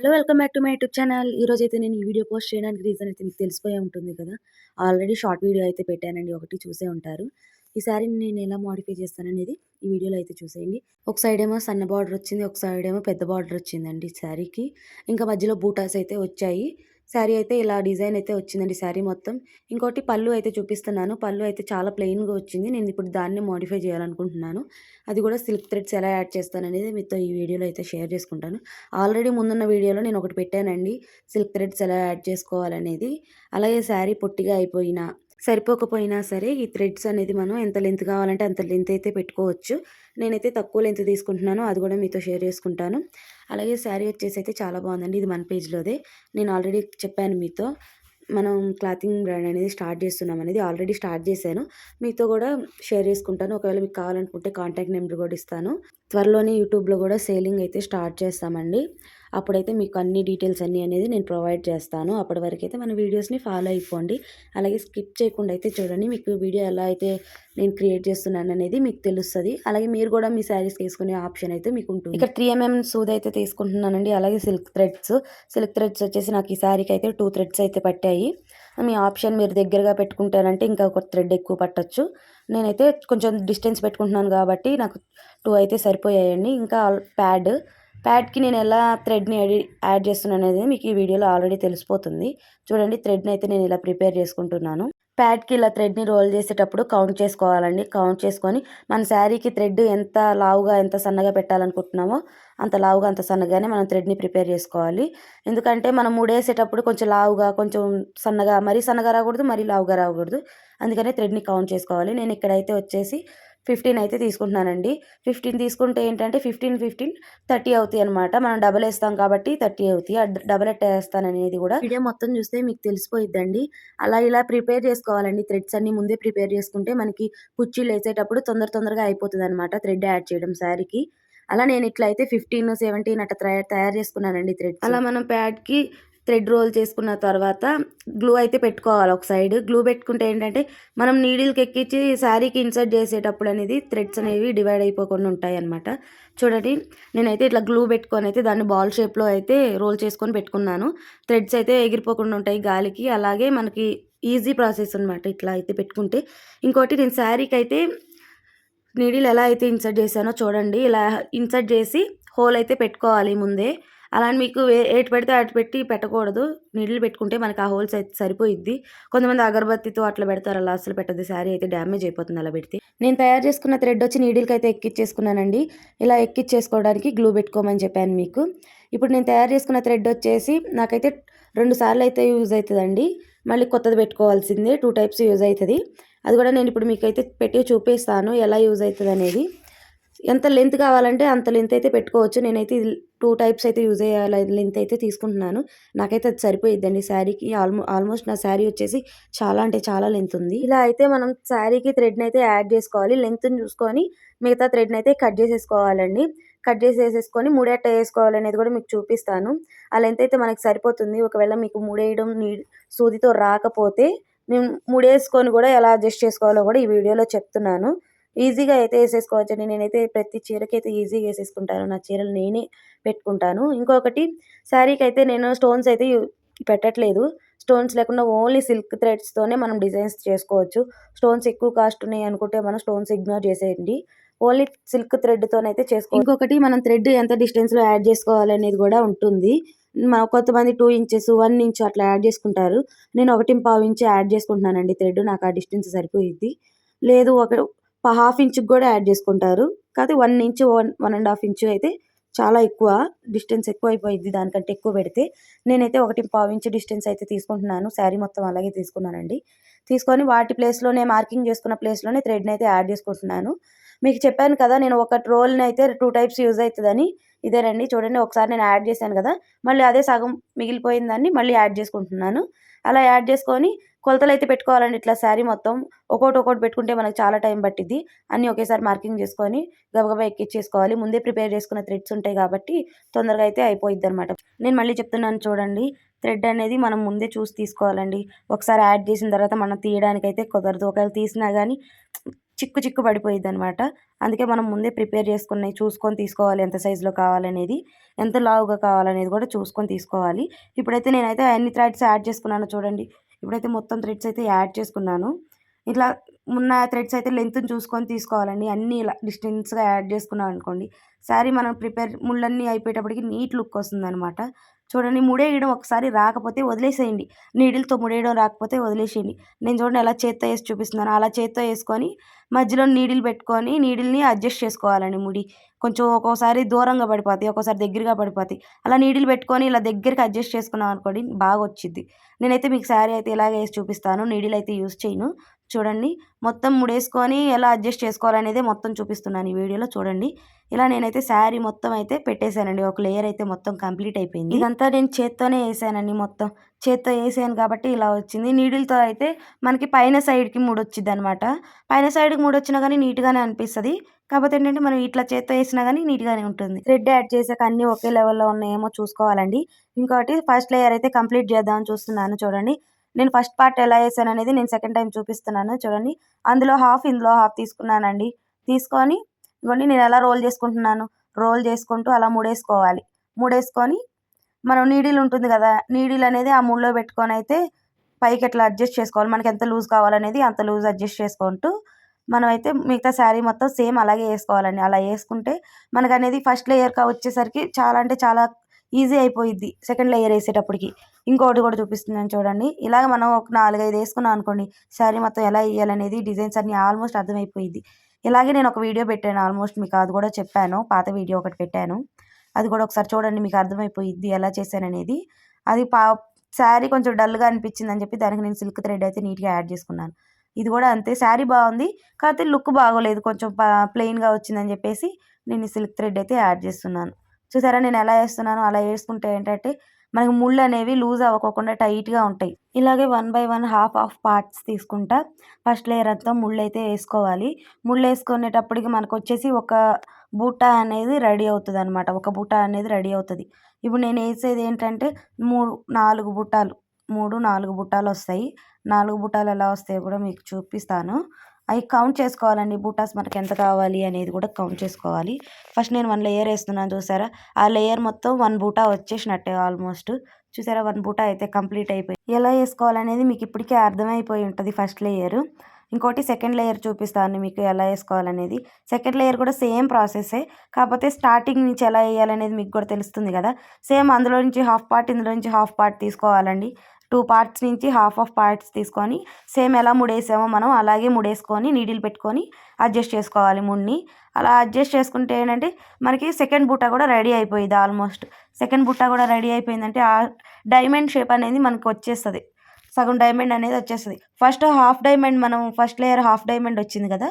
Hello welcome back to my YouTube channel. ఈరోజు అయితే నేను ఈ వీడియో పోస్ట్ చేయడానికి రీజన్ అయితే మీకు తెలిసిపోయే ఉంటుంది కదా. ఆల్రెడీ షార్ట్ వీడియో అయితే పెట్టానండి ఒకటి చూసే ఉంటారు. ఈ శారీని నేను ఎలా మోడిఫై చేస్తాననేది ఈ వీడియోలో అయితే చూసేయండి. ఒక సైడ్ ఏమో సన్న బార్డర్ వచ్చింది ఒక సైడ్ ఏమో పెద్ద బార్డర్ వచ్చిందండి ఈ శారీకి ఇంకా మధ్యలో బూటాస్ అయితే వచ్చాయి. శారీ అయితే ఇలా డిజైన్ అయితే వచ్చిందండి శారీ మొత్తం. ఇంకోటి పళ్ళు అయితే చూపిస్తున్నాను. పళ్ళు అయితే చాలా ప్లెయిన్గా వచ్చింది. నేను ఇప్పుడు దాన్ని మోడిఫై చేయాలనుకుంటున్నాను. అది కూడా సిల్క్ థ్రెడ్స్ ఎలా యాడ్ చేస్తాననేది మీతో ఈ వీడియోలో అయితే షేర్ చేసుకుంటాను. ఆల్రెడీ ముందున్న వీడియోలో నేను ఒకటి పెట్టానండి. సిల్క్ థ్రెడ్స్ ఎలా యాడ్ చేసుకోవాలనేది. అలాగే శారీ పొట్టిగా అయిపోయినా సరిపోకపోయినా సరే ఈ థ్రెడ్స్ అనేది మనం ఎంత లెంత్ కావాలంటే అంత లెంత్ అయితే పెట్టుకోవచ్చు. నేనైతే తక్కువ లెంత్ తీసుకుంటున్నాను. అది కూడా మీతో షేర్ చేసుకుంటాను. అలాగే శారీ వచ్చేసి అయితే చాలా బాగుందండి. ఇది మన పేజ్లోదే. నేను ఆల్రెడీ చెప్పాను మీతో. మనం క్లాతింగ్ బ్రాండ్ అనేది స్టార్ట్ చేస్తున్నాం అనేది ఆల్రెడీ స్టార్ట్ చేశాను. మీతో కూడా షేర్ చేసుకుంటాను. ఒకవేళ మీకు కావాలనుకుంటే కాంటాక్ట్ నెంబర్ కూడా ఇస్తాను. త్వరలోనే యూట్యూబ్లో కూడా సేలింగ్ అయితే స్టార్ట్ చేస్తామండి. అప్పుడైతే మీకు అన్ని డీటెయిల్స్ అన్నీ అనేది నేను ప్రొవైడ్ చేస్తాను. అప్పటి వరకు అయితే మన వీడియోస్ని ఫాలో అయిపోండి. అలాగే స్కిప్ చేయకుండా అయితే చూడండి మీకు వీడియో ఎలా అయితే నేను క్రియేట్ చేస్తున్నాను అనేది మీకు తెలుస్తుంది. అలాగే మీరు కూడా మీ శారీస్ తీసుకునే ఆప్షన్ అయితే మీకు ఉంటుంది. ఇక్కడ త్రీ ఎంఎం సూద్ అయితే తీసుకుంటున్నానండి. అలాగే సిల్క్ థ్రెడ్స్. సిల్క్ థ్రెడ్స్ వచ్చేసి నాకు ఈ శారీకి అయితే టూ థ్రెడ్స్ అయితే పట్టాయి. మీ ఆప్షన్ మీరు దగ్గరగా పెట్టుకుంటారంటే ఇంకా ఒక థ్రెడ్ ఎక్కువ పట్టచ్చు. నేనైతే కొంచెం డిస్టెన్స్ పెట్టుకుంటున్నాను కాబట్టి నాకు టూ అయితే సరిపోయాయండి. ఇంకా ప్యాడ్ ప్యాడ్కి నేను ఎలా థ్రెడ్ని యాడ్ చేస్తున్నాను అనేది మీకు ఈ వీడియోలో ఆల్రెడీ తెలిసిపోతుంది. చూడండి థ్రెడ్ని అయితే నేను ఇలా ప్రిపేర్ చేసుకుంటున్నాను. ప్యాడ్కి ఇలా థ్రెడ్ని రోల్ చేసేటప్పుడు కౌంట్ చేసుకోవాలండి. కౌంట్ చేసుకొని మన శారీకి థ్రెడ్ ఎంత లావుగా ఎంత సన్నగా పెట్టాలనుకుంటున్నామో అంత లావుగా అంత సన్నగానే మనం థ్రెడ్ని ప్రిపేర్ చేసుకోవాలి. ఎందుకంటే మనం ముడేసేటప్పుడు కొంచెం లావుగా కొంచెం సన్నగా మరీ సన్నగా రాకూడదు మరీ లావుగా రాకూడదు. అందుకనే థ్రెడ్ని కౌంట్ చేసుకోవాలి. నేను ఇక్కడైతే వచ్చేసి ఫిఫ్టీన్ అయితే తీసుకుంటున్నానండి. ఫిఫ్టీన్ తీసుకుంటే ఏంటంటే ఫిఫ్టీన్ ఫిఫ్టీన్ థర్టీ అవుతాయి అనమాట మనం డబల్ వేస్తాం కాబట్టి థర్టీ అవుతాయి. డబల్ ఎట్ వేస్తాననేది కూడా వీడియో మొత్తం చూస్తే మీకు తెలిసిపోయిద్దండి. అలా ఇలా ప్రిపేర్ చేసుకోవాలండి. థ్రెడ్స్ అన్ని ముందే ప్రిపేర్ చేసుకుంటే మనకి కుర్చీలు వేసేటప్పుడు తొందర తొందరగా అయిపోతుంది అనమాట థ్రెడ్ యాడ్ చేయడం శారీకి. అలా నేను ఇట్లా అయితే ఫిఫ్టీన్ సెవెంటీన్ అట్లా తయారు చేసుకున్నానండి థ్రెడ్ అలా మనం ప్యాడ్కి థ్రెడ్ రోల్ చేసుకున్న తర్వాత గ్లూ అయితే పెట్టుకోవాలి ఒక సైడ్. గ్లూ పెట్టుకుంటే ఏంటంటే మనం నీడిల్కి ఎక్కించి శారీకి ఇన్సర్ట్ చేసేటప్పుడు అనేది థ్రెడ్స్ అనేవి డివైడ్ అయిపోకుండా ఉంటాయి అనమాట చూడండి నేనైతే ఇట్లా గ్లూ పెట్టుకొని అయితే దాన్ని బాల్ షేప్లో అయితే రోల్ చేసుకొని పెట్టుకున్నాను. థ్రెడ్స్ అయితే ఎగిరిపోకుండా ఉంటాయి గాలికి. అలాగే మనకి ఈజీ ప్రాసెస్ అనమాట ఇట్లా అయితే పెట్టుకుంటే. ఇంకోటి నేను శారీకి అయితే నీడిల్ ఎలా అయితే ఇన్సర్ట్ చేశానో చూడండి ఇలా ఇన్సర్ట్ చేసి హోల్ అయితే పెట్టుకోవాలి ముందే. అలా మీకు ఏటు పెడితే అటు పెట్టి పెట్టకూడదు. నీళ్ళు పెట్టుకుంటే మనకి ఆ హోల్స్ అయితే సరిపోయిద్ది. కొంతమంది అగరబత్తితో అట్లా పెడతారు. అలా అసలు పెట్టదు శారీ అయితే డ్యామేజ్ అయిపోతుంది అలా పెడితే. నేను తయారు చేసుకున్న థ్రెడ్ వచ్చి నీడిల్కి అయితే ఎక్కిచ్చేసుకున్నానండి. ఇలా ఎక్కిచ్చేసుకోవడానికి గ్లూ పెట్టుకోమని చెప్పాను మీకు. ఇప్పుడు నేను తయారు చేసుకున్న థ్రెడ్ వచ్చేసి నాకైతే రెండు సార్లు అయితే యూజ్ అవుతుందండి. మళ్ళీ కొత్తది పెట్టుకోవాల్సిందే. టూ టైప్స్ యూజ్ అవుతుంది. అది కూడా నేను ఇప్పుడు మీకైతే పెట్టి చూపిస్తాను. ఎలా యూజ్ అవుతుంది అనేది. ఎంత లెంత్ కావాలంటే అంత లెంత్ అయితే పెట్టుకోవచ్చు. నేనైతే టూ టైప్స్ అయితే యూజ్ అయ్యే లెంత్ అయితే తీసుకుంటున్నాను. నాకైతే అది సరిపోయిద్దండి. శారీకి ఆల్మో ఆల్మోస్ట్ నా శారీ వచ్చేసి చాలా అంటే చాలా లెంత్ ఉంది. ఇలా అయితే మనం శారీకి థ్రెడ్ని అయితే యాడ్ చేసుకోవాలి. లెంత్ని చూసుకొని మిగతా థ్రెడ్ని అయితే కట్ చేసేసుకోవాలండి. కట్ చేసి వేసేసుకొని మూడేట వేసుకోవాలనేది కూడా మీకు చూపిస్తాను. ఆ లెంత్ అయితే మనకి సరిపోతుంది. ఒకవేళ మీకు మూడేయడం నీ సూదితో రాకపోతే నేను మూడేసుకొని కూడా ఎలా అడ్జస్ట్ చేసుకోవాలో కూడా ఈ వీడియోలో చెప్తున్నాను. ఈజీగా అయితే వేసేసుకోవచ్చండి నేనైతే ప్రతి చీరకి అయితే ఈజీగా వేసేసుకుంటాను. నా చీరలు నేనే పెట్టుకుంటాను. ఇంకొకటి శారీకి అయితే నేను స్టోన్స్ అయితే పెట్టట్లేదు. స్టోన్స్ లేకుండా ఓన్లీ సిల్క్ థ్రెడ్స్తోనే మనం డిజైన్స్ చేసుకోవచ్చు. స్టోన్స్ ఎక్కువ కాస్ట్ ఉన్నాయి అనుకుంటే మనం స్టోన్స్ ఇగ్నోర్ చేసేయండి. ఓన్లీ సిల్క్ థ్రెడ్తోనైతే చేసుకో ఇంకొకటి మనం థ్రెడ్ ఎంత డిస్టెన్స్లో యాడ్ చేసుకోవాలనేది కూడా ఉంటుంది. కొంతమంది టూ ఇంచెస్ వన్ ఇంచ్ అట్లా యాడ్ చేసుకుంటారు. నేను ఒకటి పావు ఇంచ్ యాడ్ చేసుకుంటున్నానండి థ్రెడ్. నాకు ఆ డిస్టెన్స్ సరిపోయిద్ది. లేదు ఒక హాఫ్ ఇంచ్కి కూడా యాడ్ చేసుకుంటారు. కాకపోతే one inch one one and half inch అయితే చాలా ఎక్కువ డిస్టెన్స్ ఎక్కువ అయిపోయింది దానికంటే ఎక్కువ పెడితే. నేనైతే ఒకటి పావు ఇంచు డిస్టెన్స్ అయితే తీసుకుంటున్నాను. శారీ మొత్తం అలాగే తీసుకున్నానండి. తీసుకొని వాటి ప్లేస్లోనే మార్కింగ్ చేసుకున్న ప్లేస్లోనే థ్రెడ్ని అయితే యాడ్ చేసుకుంటున్నాను. మీకు చెప్పాను కదా నేను ఒక రోల్ని అయితే టూ టైప్స్ యూజ్ అవుతుందని. ఇదేనండి చూడండి ఒకసారి నేను యాడ్ చేశాను కదా. మళ్ళీ అదే సగం మిగిలిపోయిందాన్ని మళ్ళీ యాడ్ చేసుకుంటున్నాను. అలా యాడ్ చేసుకొని కొలతలు అయితే పెట్టుకోవాలండి ఇట్లా శారీ మొత్తం. ఒక్కోటి ఒక్కొక్కటి పెట్టుకుంటే మనకు చాలా టైం పట్టిద్ది. అన్నీ ఒకేసారి మార్కింగ్ చేసుకొని గబగబా ఎక్కిచ్చేసుకోవాలి. ముందే ప్రిపేర్ చేసుకున్న థ్రెడ్స్ ఉంటాయి కాబట్టి తొందరగా అయితే అయిపోయిద్ది అనమాట నేను మళ్ళీ చెప్తున్నాను చూడండి. థ్రెడ్ అనేది మనం ముందే చూసి తీసుకోవాలండి. ఒకసారి యాడ్ చేసిన తర్వాత మనం తీయడానికి అయితే కుదరదు. ఒకవేళ తీసినా కానీ చిక్కు చిక్కు పడిపోయిద్ది అనమాట అందుకే మనం ముందే ప్రిపేర్ చేసుకున్నాయి చూసుకొని తీసుకోవాలి. ఎంత సైజులో కావాలనేది ఎంత లావుగా కావాలనేది కూడా చూసుకొని తీసుకోవాలి. ఇప్పుడైతే నేనైతే అన్ని థ్రెడ్స్ యాడ్ చేసుకున్నాను చూడండి. ఇప్పుడైతే మొత్తం థ్రెడ్స్ అయితే యాడ్ చేసుకున్నాను. ఇట్లా ఉన్న థ్రెడ్స్ అయితే లెంత్ని చూసుకొని తీసుకోవాలండి. అన్నీ ఇలా డిస్టెన్స్గా యాడ్ చేసుకున్నాం అనుకోండి శారీ మనం ప్రిపేర్ ముళ్ళన్నీ అయిపోయేటప్పటికి నీట్ లుక్ వస్తుందన్నమాట. చూడండి ముడేయడం ఒకసారి రాకపోతే వదిలేసేయండి. నీడిల్తో ముడేయడం రాకపోతే వదిలేసేయండి. నేను చూడండి ఎలా చేత్తో వేసి చూపిస్తున్నాను. అలా చేత్తో వేసుకొని మధ్యలో నీడిల్ పెట్టుకొని నీడిల్ని అడ్జస్ట్ చేసుకోవాలండి ముడి. కొంచెం ఒక్కోసారి దూరంగా పడిపోతాయి ఒక్కోసారి దగ్గరగా పడిపోతాయి. అలా నీడిల్ పెట్టుకొని ఇలా దగ్గరికి అడ్జస్ట్ చేసుకున్నాం అనుకోండి బాగా వచ్చింది నేనైతే మీకు శారీ అయితే ఇలాగే వేసి చూపిస్తాను. నీడిల్ అయితే యూస్ చేయను. చూడండి. మొత్తం ముడేసుకొని ఎలా అడ్జస్ట్ చేసుకోవాలనేది మొత్తం చూపిస్తున్నాను ఈ వీడియోలో చూడండి. ఇలా నేనైతే శారీ మొత్తం అయితే పెట్టేశానండి. ఒక లేయర్ అయితే మొత్తం కంప్లీట్ అయిపోయింది. ఇదంతా నేను చేత్తోనే వేసానండి మొత్తం. చేత్తో వేసాను కాబట్టి ఇలా వచ్చింది. నీడిల్తో అయితే మనకి పైన సైడ్కి మూడు వచ్చింది అనమాట పైన సైడ్కి మూడు వచ్చినా కానీ నీట్గానే అనిపిస్తుంది. కాకపోతే ఏంటంటే మనం ఇట్లా చేత్తో వేసినా కానీ నీట్గానే ఉంటుంది. థ్రెడ్ యాడ్ చేసాక అన్నీ ఒకే లెవెల్లో ఉన్నాయేమో చూసుకోవాలండి. ఇంకోటి ఫస్ట్ లేయర్ అయితే కంప్లీట్ చేద్దామని చూస్తున్నాను చూడండి. నేను ఫస్ట్ పార్ట్ ఎలా వేసాను అనేది నేను సెకండ్ టైం చూపిస్తున్నాను చూడండి. అందులో హాఫ్ ఇందులో హాఫ్ తీసుకున్నానండి. తీసుకొని ఇవ్వండి నేను ఎలా రోల్ చేసుకుంటున్నాను? రోల్ చేసుకుంటూ అలా ముడేసుకోవాలి. ముడేసుకొని మనం నీడిల్ ఉంటుంది కదా నీడిల్ అనేది ఆ ముడిలో పెట్టుకొని అయితే పైకి ఎట్లా అడ్జస్ట్ చేసుకోవాలి మనకి ఎంత లూజ్ కావాలనేది అంత లూజ్ అడ్జస్ట్ చేసుకుంటూ మనం అయితే మిగతా శారీ మొత్తం సేమ్ అలాగే వేసుకోవాలండి. అలా వేసుకుంటే మనకు అనేది ఫస్ట్ లేయర్ వచ్చేసరికి చాలా అంటే చాలా ఈజీ అయిపోయిద్ది సెకండ్ లేయర్ వేసేటప్పటికి. ఇంకోటి కూడా చూపిస్తున్నాను చూడండి. ఇలాగ మనం ఒక నాలుగైదు వేసుకున్నాం అనుకోండి శారీ మొత్తం ఎలా వేయాలనేది డిజైన్స్ అన్ని ఆల్మోస్ట్ అర్థమైపోయింది ఇలాగే నేను ఒక వీడియో పెట్టాను ఆల్మోస్ట్ మీకు అది కూడా చెప్పాను పాత వీడియో ఒకటి పెట్టాను. అది కూడా ఒకసారి చూడండి మీకు అర్థమైపోయింది ఎలా చేశాననేది. అది పా శారీ కొంచెం డల్గా అనిపించింది అని చెప్పి దానికి నేను సిల్క్ థ్రెడ్ అయితే నీట్గా యాడ్ చేసుకున్నాను. ఇది కూడా అంతే శారీ బాగుంది కాకపోతే లుక్ బాగోలేదు కొంచెం ప్లెయిన్గా వచ్చిందని చెప్పేసి నేను సిల్క్ థ్రెడ్ అయితే యాడ్ చేస్తున్నాను. చూసారా నేను ఎలా వేస్తున్నాను అలా వేసుకుంటే ఏంటంటే మనకి ముళ్ళు అనేవి లూజ్ అవ్వకోకుండా టైట్గా ఉంటాయి. ఇలాగే one by one half half parts తీసుకుంటా. ఫస్ట్ లేయర్ అంతా ముళ్ళు అయితే వేసుకోవాలి. ముళ్ళు వేసుకునేటప్పటికి మనకు వచ్చేసి ఒక బూట అనేది రెడీ అవుతుంది అనమాట ఒక బూట అనేది రెడీ అవుతుంది. ఇప్పుడు నేను వేసేది ఏంటంటే మూడు నాలుగు బుట్టాలు మూడు నాలుగు బుట్టాలు వస్తాయి. నాలుగు బుట్టాలు ఎలా వస్తాయో కూడా మీకు చూపిస్తాను. అవి కౌంట్ చేసుకోవాలండి. బూటాస్ మనకి ఎంత కావాలి అనేది కూడా కౌంట్ చేసుకోవాలి. ఫస్ట్ నేను వన్ లేయర్ వేస్తున్నాను చూసారా? ఆ లేయర్ మొత్తం వన్ బూటా వచ్చేసినట్టే ఆల్మోస్ట్ చూసారా? వన్ బూటా అయితే కంప్లీట్ అయిపోయి ఎలా వేసుకోవాలనేది మీకు ఇప్పటికే అర్థమైపోయి ఉంటుంది ఫస్ట్ లేయర్ ఇంకోటి సెకండ్ లేయర్ చూపిస్తాను మీకు ఎలా వేసుకోవాలనేది. సెకండ్ లేయర్ కూడా సేమ్ ప్రాసెసే కాకపోతే స్టార్టింగ్ నుంచి ఎలా వేయాలనేది మీకు కూడా తెలుస్తుంది కదా. సేమ్ అందులో నుంచి హాఫ్ పార్ట్ ఇందులో నుంచి హాఫ్ పార్ట్ తీసుకోవాలండి. టూ పార్ట్స్ నుంచి హాఫ్ ఆఫ్ పార్ట్స్ తీసుకొని సేమ్ ఎలా ముడేసామో మనం అలాగే ముడేసుకొని నీడిల్ పెట్టుకొని అడ్జస్ట్ చేసుకోవాలి ముడిని. అలా అడ్జస్ట్ చేసుకుంటే ఏంటంటే మనకి సెకండ్ బుట్ట కూడా రెడీ అయిపోయింది ఆల్మోస్ట్. సెకండ్ బుట్ట కూడా రెడీ అయిపోయిందంటే ఆ డైమండ్ షేప్ అనేది మనకు వచ్చేస్తుంది. సగం డైమండ్ అనేది వచ్చేస్తుంది. ఫస్ట్ హాఫ్ డైమండ్ మనం ఫస్ట్ లేయర్ హాఫ్ డైమండ్ వచ్చింది కదా?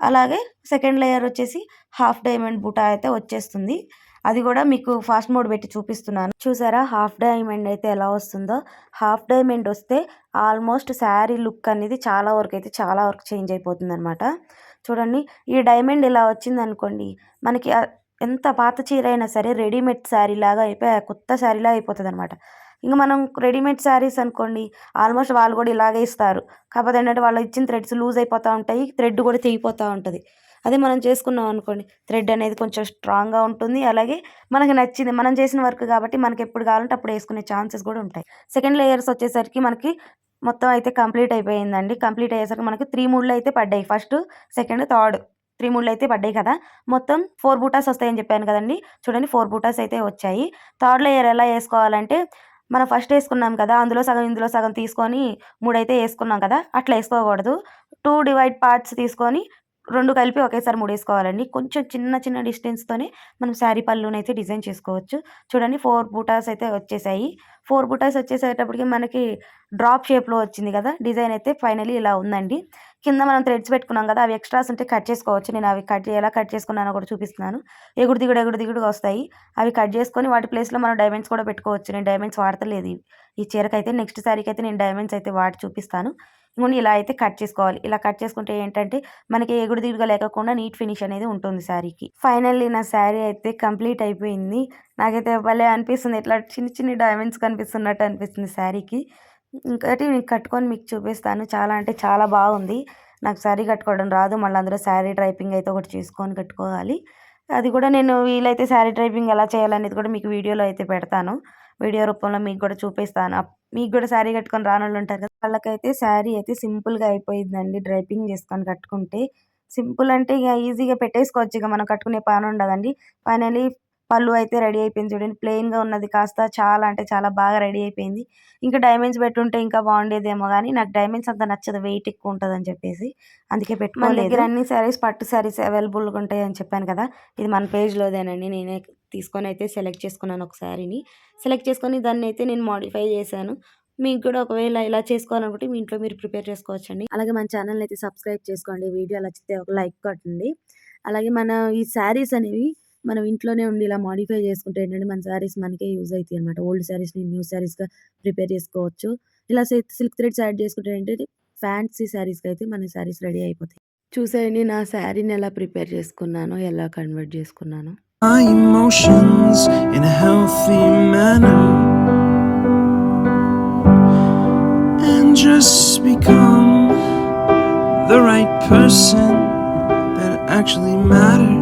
అలాగే సెకండ్ లేయర్ వచ్చేసి హాఫ్ డైమండ్ బుట్ట అయితే వచ్చేస్తుంది. అది కూడా మీకు ఫాస్ట్ మోడ్ పెట్టి చూపిస్తున్నాను. చూసారా? హాఫ్ డైమండ్ అయితే ఎలా వస్తుందో. హాఫ్ డైమండ్ వస్తే ఆల్మోస్ట్ శారీ లుక్ అనేది చాలా వరకు అయితే చాలా వరకు చేంజ్ అయిపోతుంది అనమాట చూడండి ఈ డైమండ్ ఇలా వచ్చింది అనుకోండి మనకి ఎంత పాత చీర అయినా సరే రెడీమేడ్ శారీ లాగా అయిపోయి కొత్త శారీలా అయిపోతుంది అనమాట ఇంకా మనం రెడీమేడ్ శారీస్ అనుకోండి ఆల్మోస్ట్ వాళ్ళు కూడా ఇలాగే ఇస్తారు. కాకపోతే ఏంటంటే వాళ్ళు ఇచ్చిన థ్రెడ్స్ లూజ్ అయిపోతూ ఉంటాయి థ్రెడ్ కూడా తెగిపోతూ ఉంటుంది. అదే మనం చేసుకున్నాం అనుకోండి. థ్రెడ్ అనేది కొంచెం స్ట్రాంగ్గా ఉంటుంది. అలాగే మనకి నచ్చింది మనం చేసిన వర్క్ కాబట్టి మనకి ఎప్పుడు కావాలంటే అప్పుడు వేసుకునే ఛాన్సెస్ కూడా ఉంటాయి. సెకండ్ లేయర్స్ వచ్చేసరికి మనకి మొత్తం అయితే కంప్లీట్ అయిపోయిందండి. కంప్లీట్ అయ్యేసరికి మనకి త్రీ మూడ్లు అయితే పడ్డాయి. ఫస్ట్ సెకండ్ థర్డ్ త్రీ మూడ్లు అయితే పడ్డాయి కదా. మొత్తం ఫోర్ బూటాస్ వస్తాయని చెప్పాను కదండి. చూడండి ఫోర్ బూటాస్ అయితే వచ్చాయి. థర్డ్ లేయర్ ఎలా వేసుకోవాలంటే మనం ఫస్ట్ వేసుకున్నాం కదా అందులో సగం ఇందులో సగం తీసుకొని మూడైతే వేసుకున్నాం కదా అట్లా వేసుకోకూడదు. టూ డివైడ్ పార్ట్స్ తీసుకొని రెండు కలిపి ఒకేసారి ముడేసుకోవాలండి. కొంచెం చిన్న చిన్న డిస్టెన్స్తోనే మనం శారీ పళ్ళునైతే డిజైన్ చేసుకోవచ్చు. చూడండి ఫోర్ బూటాస్ అయితే వచ్చేసాయి. ఫోర్ బూటాస్ వచ్చేసేటప్పటికి మనకి డ్రాప్ షేప్లో వచ్చింది కదా! డిజైన్ అయితే ఫైనలీ ఇలా ఉందండి. కింద మనం థ్రెడ్స్ పెట్టుకున్నాం కదా అవి ఎక్స్ట్రాస్ ఉంటే కట్ చేసుకోవచ్చు. నేను అవి కట్ ఎలా కట్ చేసుకున్నానో కూడా చూపిస్తున్నాను. ఎగుడు దిగుడు ఎగుడు దిగుడు వస్తాయి. అవి కట్ చేసుకొని వాటి ప్లేస్లో మనం డైమండ్స్ కూడా పెట్టుకోవచ్చు. నేను డైమండ్స్ వాడతలేదు. ఈ చీరకైతే నెక్స్ట్ శారీకి అయితే నేను డైమండ్స్ అయితే వాడి చూపిస్తాను. ఇంకొని ఇలా అయితే కట్ చేసుకోవాలి. ఇలా కట్ చేసుకుంటే ఏంటంటే మనకి ఎగుడు దిగుడుగా లేకుండా నీట్ ఫినిష్ అనేది ఉంటుంది శారీకి ఫైనల్లీ నా శారీ అయితే కంప్లీట్ అయిపోయింది. నాకైతే భలే అనిపిస్తుంది. ఇట్లా చిన్న చిన్న డైమండ్స్ కనిపిస్తున్నట్టు అనిపిస్తుంది శారీకి ఇంకోటి నేను కట్టుకొని మీకు చూపిస్తాను. చాలా అంటే చాలా బాగుంది. నాకు శారీ కట్టుకోవడం రాదు. మళ్ళీ అందులో శారీ డ్రైపింగ్ అయితే ఒకటి చూసుకొని కట్టుకోవాలి. అది కూడా నేను వీలైతే శారీ డ్రైపింగ్ ఎలా చేయాలనేది కూడా మీకు వీడియోలో అయితే పెడతాను. వీడియో రూపంలో మీకు కూడా చూపిస్తాను. అప్- మీకు కూడా శారీ కట్టుకొని రాని వాళ్ళు ఉంటారు కదా వాళ్ళకైతే శారీ అయితే సింపుల్గా అయిపోయిందండి డ్రైపింగ్ చేసుకొని కట్టుకుంటే. సింపుల్ అంటే ఇక ఈజీగా పెట్టేసుకోవచ్చు. ఇక మనం కట్టుకునే పని ఉండదండి. ఫైనలీ పళ్ళు అయితే రెడీ అయిపోయింది చూడండి. ప్లెయిన్గా ఉన్నది కాస్త చాలా అంటే చాలా బాగా రెడీ అయిపోయింది. ఇంకా డైమండ్స్ పెట్టుంటే ఇంకా బాగుండేదేమో కానీ నాకు డైమండ్స్ అంత నచ్చదు. వెయిట్ ఎక్కువ ఉంటుంది అని చెప్పేసి అందుకే పెట్టుకోలేదు. దగ్గర అన్ని శారీస్ పట్టు శారీస్ అవైలబుల్గా ఉంటాయి అని చెప్పాను కదా ఇది మన పేజ్లోదేనండి. నేనే తీసుకొని అయితే సెలెక్ట్ చేసుకున్నాను ఒక శారీని. సెలెక్ట్ చేసుకొని దాన్ని అయితే నేను మాడిఫై చేశాను. మీకు కూడా ఒకవేళ ఇలా చేసుకోవాలనుకుంటే మీ ఇంట్లో మీరు ప్రిపేర్ చేసుకోవచ్చండి. అలాగే మన ఛానల్ అయితే సబ్స్క్రైబ్ చేసుకోండి. వీడియో నచ్చితే ఒక లైక్ కొట్టండి. అలాగే మన ఈ శారీస్ అనేవి మనం ఇంట్లోనే ఉండి ఇలా మాడిఫై చేసుకుంటే ఏంటంటే మన శారీస్ మనకే యూజ్ అవుతాయి అనమాట ఓల్డ్ శారీస్ని న్యూ శారీస్గా ప్రిపేర్ చేసుకోవచ్చు. ఇలా సిల్క్ థ్రెడ్స్ యాడ్ చేసుకుంటే ఏంటంటే ఫ్యాన్సీ శారీస్కి అయితే మన శారీస్ రెడీ అయిపోతాయి. చూసేయండి నా శారీని ఎలా ప్రిపేర్ చేసుకున్నాను ఎలా కన్వర్ట్ చేసుకున్నాను. Just become the right person that actually matters.